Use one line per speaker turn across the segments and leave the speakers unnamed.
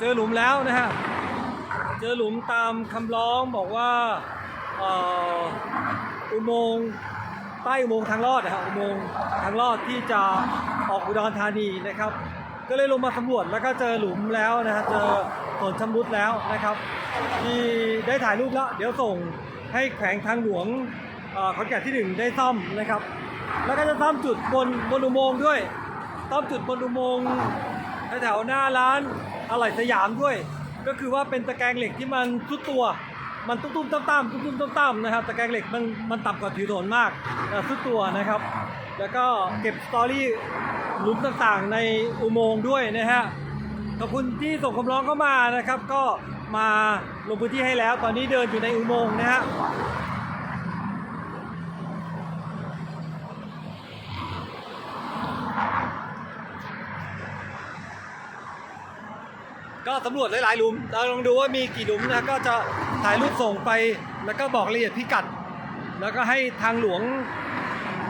เจอหลุมแล้วนะฮะ เจอหลุมตามคำร้องบอกว่าอุโมงค์ใต้อุโมงค์ทางลอดนะฮะอุโมงค์ทางลอดที่จะออกอุดรธานีนะครับ ก็เลยลงมาสำรวจแล้วก็เจอหลุมแล้วนะฮะเจอฝนชำรุดแล้วนะครับ ที่ได้ถ่ายรูปแล้ว เดี๋ยวส่งให้แขวงทางหลวงขอนแก่นที่หนึ่งได้ซ่อมนะครับ แล้วก็จะซ่อมจุดบนบนอุโมงค์ด้วยซ่อมจุดบนอุโมงค์ แถวหน้าร้านอะไหล่สยามด้วย ก็คือว่าเป็นตะแกรงเหล็กที่มันทุดตัว มันตุ้มๆตั้มๆตุ้มๆตั้มๆนะครับตะแกรงเหล็กมันมันต่ำกว่าผิวถนนมากทุดตัวนะครับ แล้วก็เก็บสตอรี่หลุมต่างๆในอุโมงค์ด้วยนะฮะขอบคุณที่ส่งคำร้องเข้ามานะครับ ก็มาลงพื้นที่ให้แล้ว ตอนนี้เดินอยู่ในอุโมงค์นะฮะ ก็สำรวจหลายๆหลุมเราลองดูว่ามีกี่หลุมนะก็จะถ่ายรูปส่งไปแล้วก็บอกรายละเอียดพิกัด แล้วก็ให้ทางหลวง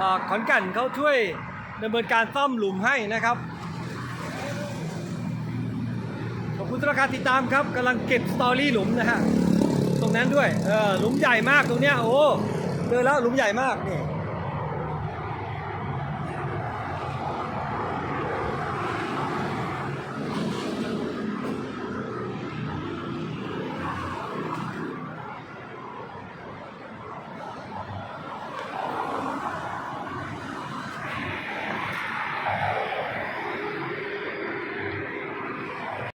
อขอนแก่นเขาช่วยดำเนินการซ่อมหลุมให้นะครับขอบคุณสำหรับการติดตามครับกำลังเก็บสตอรี่หลุมนะฮะตรงนั้นด้วยเออหลุมใหญ่มากตรงเนี้ยโอ้เจอแล้วหลุมใหญ่มากนี่